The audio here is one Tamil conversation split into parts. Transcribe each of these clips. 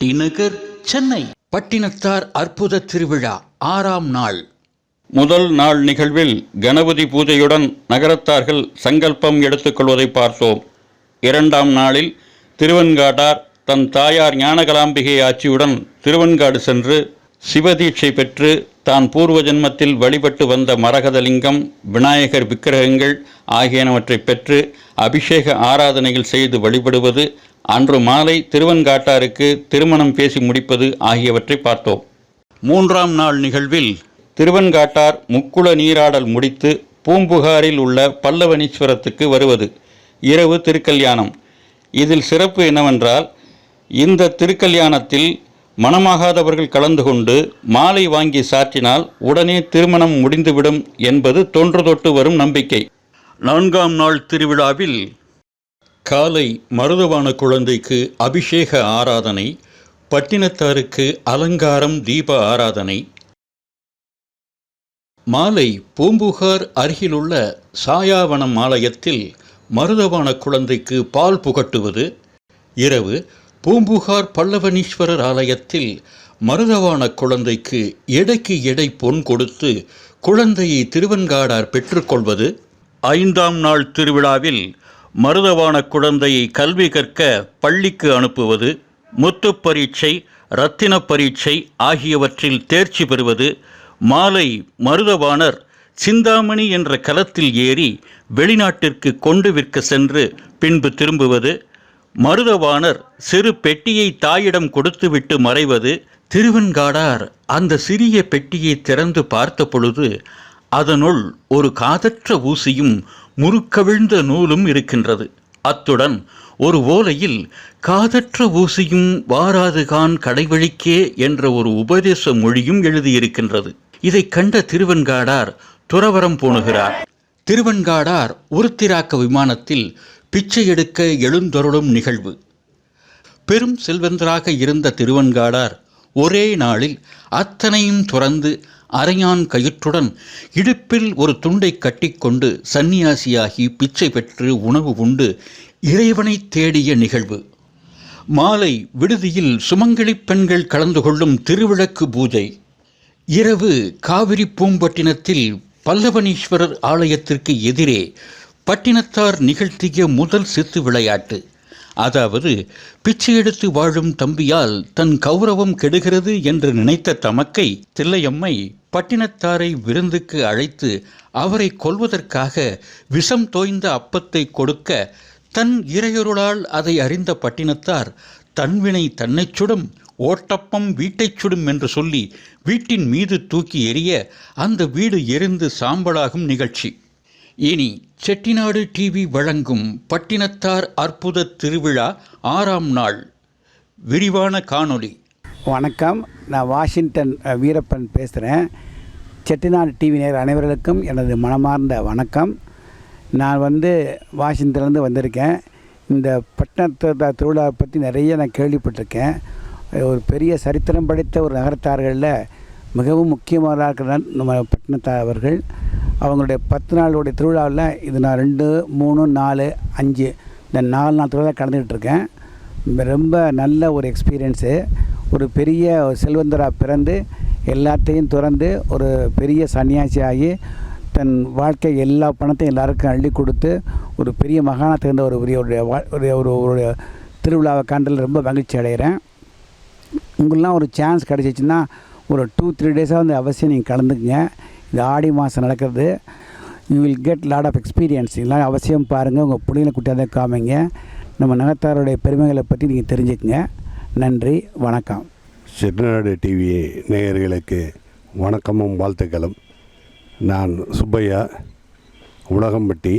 T Nagar Chennai. Pattinathar அற்புத திருவிழா ஆறாம் நாள். முதல் நாள் நிகழ்வில் கணபதி பூஜையுடன் நகரத்தார்கள் சங்கல்பம் எடுத்துக்கொள்வதை பார்த்தோம். இரண்டாம் நாளில் திருவெண்காட்டார் தன் தாயார் ஞானகலாம்பிகை ஆட்சியுடன் திருவெண்காடு சென்று சிவதீட்சை பெற்று தான் பூர்வ ஜென்மத்தில் வழிபட்டு வந்த மரகதலிங்கம் விநாயகர் விக்கிரகங்கள் ஆகியனவற்றை பெற்று அபிஷேக ஆராதனைகள் செய்து வழிபடுவது அன்று மாலை திருவன்காட்டாருக்கு திருமணம் பேசி முடிப்பது ஆகியவற்றை பார்த்தோம். மூன்றாம் நாள் நிகழ்வில் திருவெண்காட்டார் முக்குள நீராடல் முடித்து பூம்புகாரில் உள்ள பல்லவனீஸ்வரத்துக்கு வருவது. இரவு திருக்கல்யாணம். இதில் சிறப்பு என்னவென்றால் இந்த திருக்கல்யாணத்தில் மணமாகாதவர்கள் கலந்து கொண்டு மாலை வாங்கி சாற்றினால் உடனே திருமணம் முடிந்துவிடும் என்பது தொன்று தொட்டு வரும் நம்பிக்கை. நான்காம் நாள் திருவிழாவில் காலை மருதவான குழந்தைக்கு அபிஷேக ஆராதனை பட்டினத்தாருக்கு அலங்காரம் தீப ஆராதனை. மாலை பூம்புகார் அருகிலுள்ள சாயாவனம் ஆலயத்தில் மருதவான குழந்தைக்கு பால் புகட்டுவது. இரவு பூம்புகார் பல்லவனீஸ்வரர் ஆலயத்தில் மருதவான குழந்தைக்கு எடைக்கு எடை பொன் கொடுத்து குழந்தையை திருவெண்காடார் பெற்றுக்கொள்வது. ஐந்தாம் நாள் திருவிழாவில் மருதவான குழந்தையை கல்வி கற்க பள்ளிக்கு அனுப்புவது முத்து பரீட்சை இரத்தின பரீட்சை ஆகியவற்றில் தேர்ச்சி பெறுவது மாலை மருதவாணர் சிந்தாமணி என்ற கலத்தில் ஏறி வெளிநாட்டிற்கு கொண்டு விற்க சென்று பின்பு திரும்புவது மருதவாணர் சிறு பெட்டியை தாயிடம் கொடுத்துவிட்டு மறைவது திருவெண்காடார் அந்த சிறிய பெட்டியை திறந்து பார்த்த பொழுது அதனுள் ஒரு காதற்ற ஊசியும் முறுக்கவிழ்ந்த நூலும் இருக்கின்றது. அத்துடன் ஒரு ஓலையில் காதற்ற ஊசியும் வாராதுகான் கடைவழிக்கே என்ற ஒரு உபதேச மொழியும் எழுதியிருக்கின்றது. இதை கண்ட திருவெண்காடார் துறவரம் போணுகிறார். திருவெண்காடார் உருத்திராக்க விமானத்தில் பிச்சை எடுக்க எழுந்தருளும் நிகழ்வு. பெரும் செல்வந்தராக இருந்த திருவெண்காடார் ஒரே நாளில் அத்தனையும் துறந்து அரையான் கயிற்றுடன் இடுப்பில் ஒரு துண்டை கட்டிக்கொண்டு சந்நியாசியாகி பிச்சை பெற்று உணவு உண்டு இறைவனை தேடிய நிகழ்வு. மாலை விடுதியில் சுமங்கலிப் பெண்கள் கலந்து கொள்ளும் திருவிளக்கு பூஜை. இரவு காவிரி பூம்பட்டினத்தில் பல்லவனீஸ்வரர் ஆலயத்திற்கு எதிரே பட்டினத்தார் நிகழ்த்திய முதல் சித்து விளையாட்டு. அதாவது பிச்சை எடுத்து வாழும் தம்பியால் தன் கௌரவம் கெடுகிறது என்று நினைத்த தமக்கை தில்லையம்மை பட்டினத்தாரை விருந்துக்கு அழைத்து அவரை கொல்வதற்காக விஷம் தோய்ந்த அப்பத்தை கொடுக்க தன் இறையொருளால் அதை அறிந்த பட்டினத்தார் தன்வினை தன்னைச் சுடும் ஓட்டப்பம் வீட்டைச் சுடும் என்று சொல்லி வீட்டின் மீது தூக்கி எறிய அந்த வீடு எரிந்து சாம்பலாகும் நிகழ்ச்சி. இனி செட்டிநாடு டிவி வழங்கும் பட்டினத்தார் அற்புத திருவிழா ஆறாம் நாள். விரிவான காணொளி. வணக்கம். நான் வாஷிங்டன் வீரப்பன் பேசுகிறேன் செட்டிநாடு டிவி நேர் அனைவர்களுக்கும் எனது மனமார்ந்த வணக்கம். நான் வந்து வாஷிங்டன்லேருந்து வந்திருக்கேன். இந்த பட்டணத்து திருவிழாவை பற்றி நிறைய நான் கேள்விப்பட்டிருக்கேன். ஒரு பெரிய சரித்திரம் படைத்த ஒரு நகரத்தார்களில் மிகவும் முக்கியமானதாக இருக்கிற நம்ம பட்டினத்தார் அவர்கள். அவங்களுடைய பத்து நாளுடைய திருவிழாவில் இது நான் ரெண்டு மூணு நாலு அஞ்சு இந்த நாலு நாள் திருவிழா கலந்துக்கிட்டு இருக்கேன். ரொம்ப நல்ல ஒரு எக்ஸ்பீரியன்ஸு ஒரு பெரிய செல்வந்தராக பிறந்து எல்லாத்தையும் துறந்து ஒரு பெரிய சன்னியாசி ஆகி தன் வாழ்க்கை எல்லா பணத்தையும் எல்லாருக்கும் அள்ளி கொடுத்து ஒரு பெரிய மகானாக திறந்த ஒரு பெரிய ஒரு வா- ஒரு ஒரு ஒரு திருவிழாவை கண்டில் ரொம்ப மகிழ்ச்சி அடைகிறேன். உங்களெலாம் ஒரு சான்ஸ் கிடச்சிச்சின்னா ஒரு டூ த்ரீ டேஸாக வந்து அவசியம் நீங்கள் கலந்துக்குங்க. இந்த ஆடி மாதம் நடக்கிறது you will get lot of experience இதெல்லாம் அவசியம் பாருங்கள் உங்கள் பிள்ளைங்களை கூட்டியாந்து காமிங்க. நம்ம நகரத்தாருடைய பெருமைகளை பற்றி நீங்கள் தெரிஞ்சுக்கங்க. நன்றி வணக்கம். செட்டிநாடு டிவி நேயர்களுக்கு வணக்கமும் வாழ்த்துக்களும். நான் சுப்பையா உலகம்பட்டி.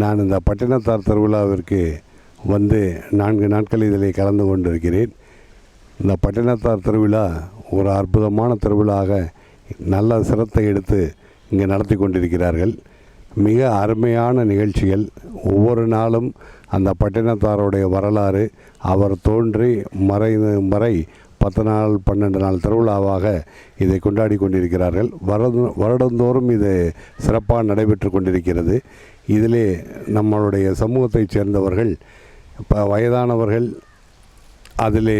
நான் இந்த பட்டினத்தார் திருவிழாவிற்கு வந்து நான்கு நாட்கள் இதில் கலந்து கொண்டிருக்கிறேன். இந்த பட்டினத்தார் திருவிழா ஒரு அற்புதமான திருவிழாக நல்ல சிரத்தை எடுத்து இங்கே நடத்தி கொண்டிருக்கிறார்கள். மிக அருமையான நிகழ்ச்சிகள். ஒவ்வொரு நாளும் அந்த பட்டினத்தாருடைய வரலாறு அவர் தோன்றி மறை வரை பத்து நாள் பன்னெண்டு நாள் திருவிழாவாக இதை கொண்டாடி கொண்டிருக்கிறார்கள். வருட வருடந்தோறும் இது சிறப்பாக நடைபெற்று கொண்டிருக்கிறது. இதிலே நம்மளுடைய சமூகத்தைச் சேர்ந்தவர்கள் இப்போ வயதானவர்கள் அதிலே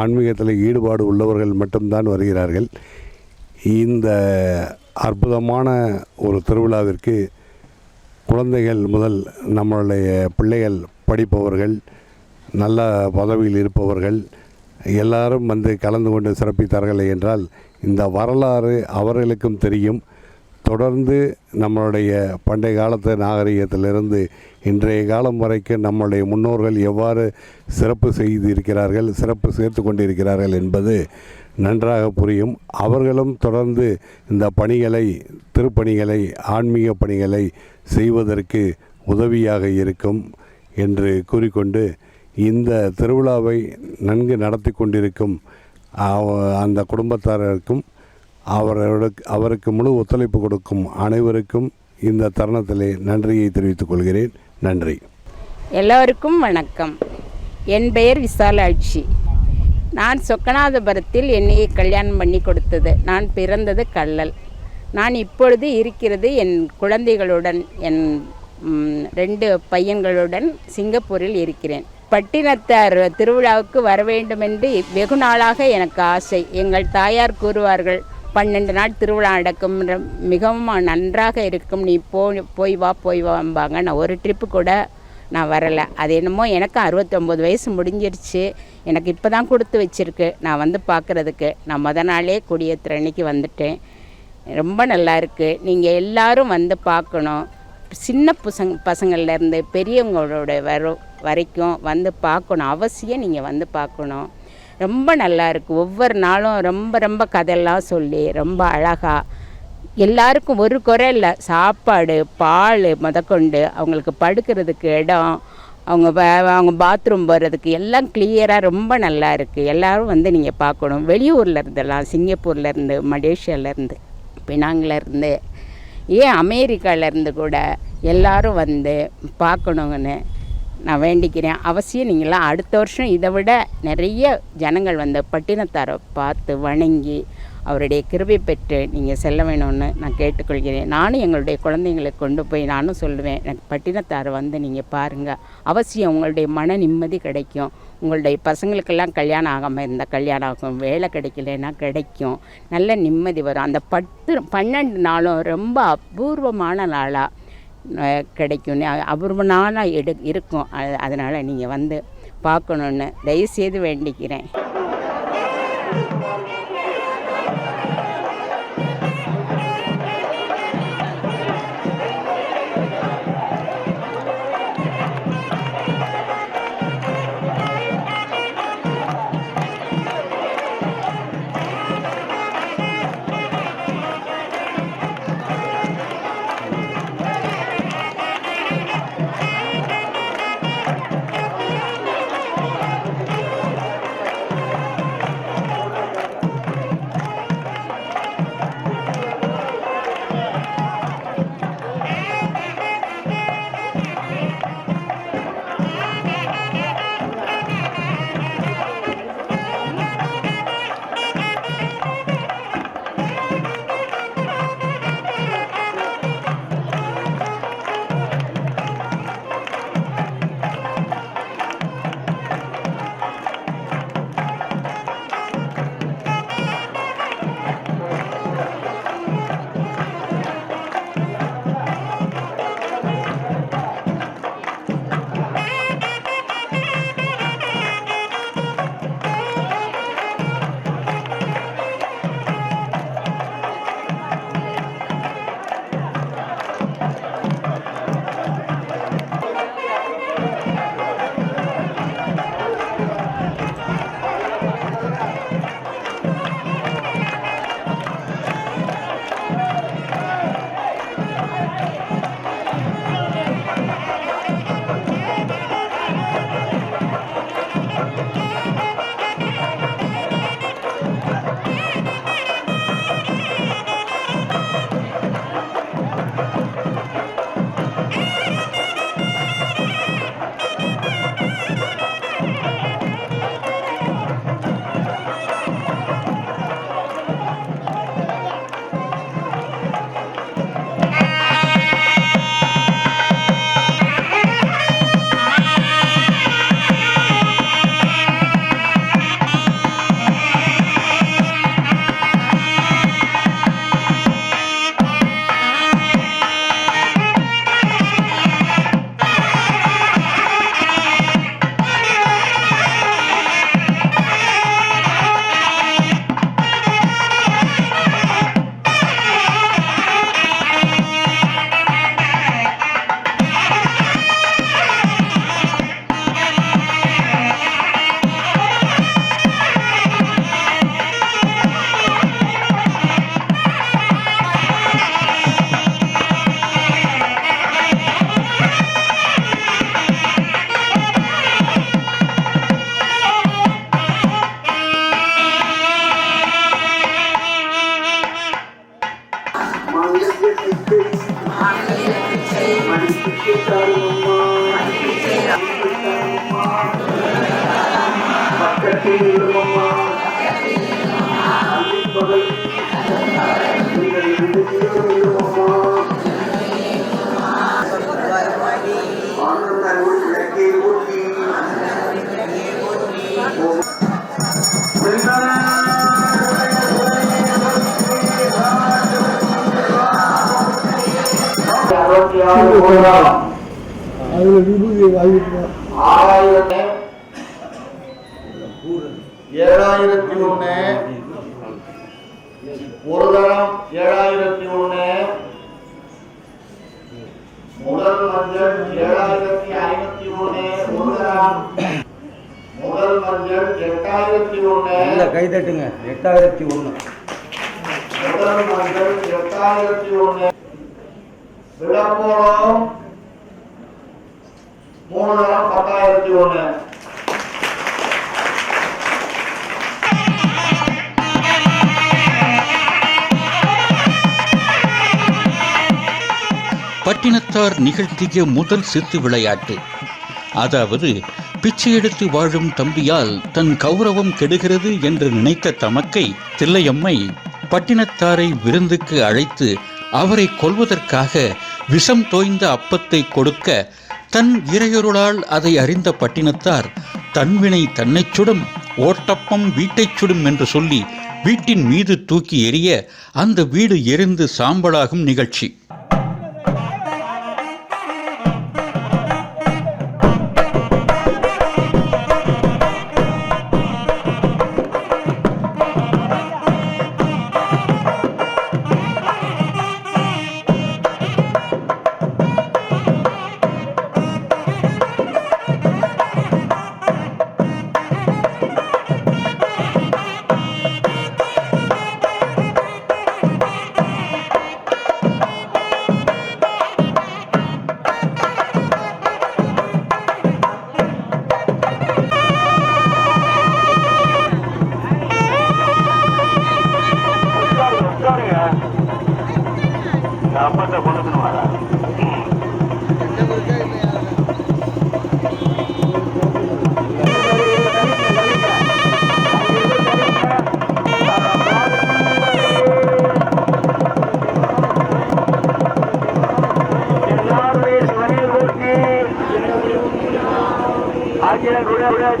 ஆன்மீகத்தில் ஈடுபாடு உள்ளவர்கள் மட்டும்தான் வருகிறார்கள். இந்த அற்புதமான ஒரு திருவிழாவிற்கு குழந்தைகள் முதல் நம்மளுடைய பிள்ளைகள் படிப்பவர்கள் நல்ல பதவியில் இருப்பவர்கள் எல்லாரும் வந்து கலந்து கொண்டு சிறப்பித்தார்கள் என்றால் இந்த வரலாறு அவர்களுக்கும் தெரியும். தொடர்ந்து நம்மளுடைய பண்டைய காலத்து நாகரிகத்திலிருந்து இன்றைய காலம் வரைக்கும் நம்மளுடைய முன்னோர்கள் எவ்வாறு சிறப்பு செய்திருக்கிறார்கள் சிறப்பு சேர்த்து கொண்டிருக்கிறார்கள் என்பது நன்றாக புரியும். அவர்களும் தொடர்ந்து இந்த பணிகளை திருப்பணிகளை ஆன்மீக பணிகளை செய்வதற்கு உதவியாக இருக்கும் என்று கூறிக்கொண்டு இந்த திருவிழாவை நன்கு நடத்தி கொண்டிருக்கும் அந்த குடும்பத்தாரருக்கும் அவர்களுக்கு அவருக்கு முழு ஒத்துழைப்பு கொடுக்கும் அனைவருக்கும் இந்த தருணத்திலே நன்றியை தெரிவித்துக் கொள்கிறேன். நன்றி. எல்லோருக்கும் வணக்கம். என் பெயர் விசாலாட்சி. நான் சொக்கநாதபுரத்தில் என்னை கல்யாணம் பண்ணி கொடுத்தது. நான் பிறந்தது கள்ளல். நான் இப்பொழுது இருக்கிறது என் குழந்தைகளுடன் என் ரெண்டு பையன்களுடன் சிங்கப்பூரில் இருக்கிறேன். பட்டினத்தார் திருவிழாவுக்கு வர வேண்டும் என்று வெகு நாளாக எனக்கு ஆசை. எங்கள் தாயார் கூறுவார்கள் பன்னெண்டு நாள் திருவிழா நடக்கும். மிகவும் நன்றாக இருக்கும். நீ போ போய் வா போய் வாம்பாங்க நான் ஒரு ட்ரிப்பு கூட நான் வரலை. அது என்னமோ எனக்கு அறுபத்தொம்போது வயசு முடிஞ்சிருச்சு. எனக்கு இப்போ தான் கொடுத்து வச்சிருக்கு. நான் வந்து பார்க்குறதுக்கு நான் முத நாளே கொடியேற்றுற அன்னைக்கு வந்துட்டேன். ரொம்ப நல்லா இருக்குது நீங்கள் எல்லாரும் வந்து பார்க்கணும். சின்ன பசங்க பசங்கள்லேருந்து பெரியவங்களோட வர வரைக்கும் வந்து பார்க்கணும். அவசியம் நீங்கள் வந்து பார்க்கணும். ரொம்ப நல்லா இருக்குது ஒவ்வொரு நாளும் ரொம்ப ரொம்ப கதையெல்லாம் சொல்லி ரொம்ப அழகாக எல்லாருக்கும் ஒரு குறை இல்லை. சாப்பாடு பால் முதற்கொண்டு அவங்களுக்கு படுக்கிறதுக்கு இடம் அவங்க அவங்க பாத்ரூம் போகிறதுக்கு எல்லாம் கிளியராக ரொம்ப நல்லா இருக்குது எல்லோரும் வந்து நீங்கள் பார்க்கணும். வெளியூரில் இருந்தெல்லாம் சிங்கப்பூர்லேருந்து மலேசியாவிலேருந்து பினாங்கிலேருந்து ஏன் அமெரிக்காவிலேருந்து கூட எல்லோரும் வந்து பார்க்கணுங்கன்னு நான் வேண்டிக்கிறேன். அவசியம் நீங்களாம் அடுத்த வருஷம் இதை விட நிறைய ஜனங்கள் வந்து பட்டினத்தாரை பார்த்து வணங்கி அவருடைய கிருபை பெற்று நீங்கள் செல்ல வேணும்னு நான் கேட்டுக்கொள்கிறேன். நானும் எங்களுடைய குழந்தைங்களை கொண்டு போய் நானும் சொல்லுவேன் எனக்கு பட்டினத்தாரை வந்து நீங்கள் பாருங்கள் அவசியம் உங்களுடைய மன நிம்மதி கிடைக்கும். உங்களுடைய பசங்களுக்கெல்லாம் கல்யாணம் ஆகாமல் இருந்தால் கல்யாணம் ஆகும். வேலை கிடைக்கலன்னா கிடைக்கும். நல்ல நிம்மதி வரும். அந்த பத்து பன்னெண்டு நாளும் ரொம்ப அபூர்வமான நாளாக கிடைக்கும் அபூர்வ நாளாக எடு இருக்கும். அது- அதனால் நீங்கள் வந்து பார்க்கணுன்னு தயவுசெய்து வேண்டிக்கிறேன். அதுல விபூதி ஆறாயிரத்தி ஏழாயிரத்தி ஒண்ணு ஒரு தரம் ஏழாயிரத்தி எட்டாயிரத்தி ஒண்ணு. கை தட்டுங்க. எட்டாயிரத்தி ஒன்று மஞ்சள் எட்டாயிரத்தி தரம் பத்தாயிரத்தி ஒண்ணு. பட்டினத்தார் நிகழ்த்திய முதல் சித்து விளையாட்டு அதாவது பிச்சை எடுத்து வாழும் தம்பியால் தன் கௌரவம் கெடுகிறது என்று நினைத்த தமக்கை தில்லையம்மை பட்டினத்தாரை விருந்துக்கு அழைத்து அவரை கொல்வதற்காக விஷம் தோய்ந்த அப்பத்தை கொடுக்க தன் இறையொருளால் அதை அறிந்த பட்டினத்தார் தன்வினை தன்னைச் சுடும் ஓட்டப்பம் வீட்டைச் சுடும் என்று சொல்லி வீட்டின் மீது தூக்கி எறிய அந்த வீடு எரிந்து சாம்பலாகும் நிகழ்ச்சி.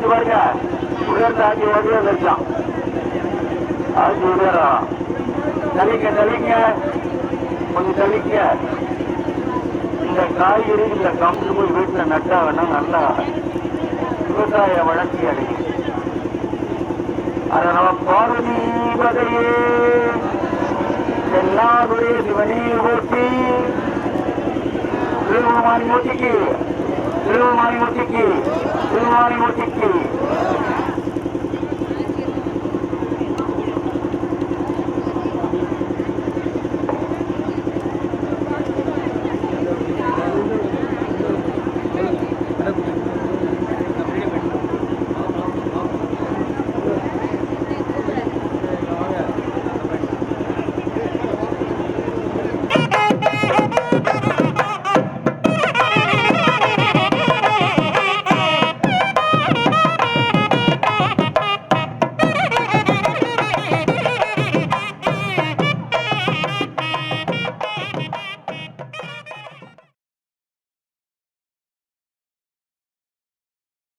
வச்சு பாருங்க. உயர்ந்த ஆக்கி ஓடியே வச்சான் ஆக்கி உயரம் தள்ளிங்க தள்ளிங்க கொஞ்சம் தள்ளிங்க இந்த காய்கறி இந்த கம்பு போய் வீட்டில் நட்டா வேணா நல்லா விவசாய வளர்ச்சி அடையும். அதை நம்ம பார்வதி பதையே எல்லாருடைய சிவனே ஓட்டி திருமணி மூர்த்திக்கு திருவமாரி மூர்த்திக்கு திருவமாரி மூர்த்திக்கு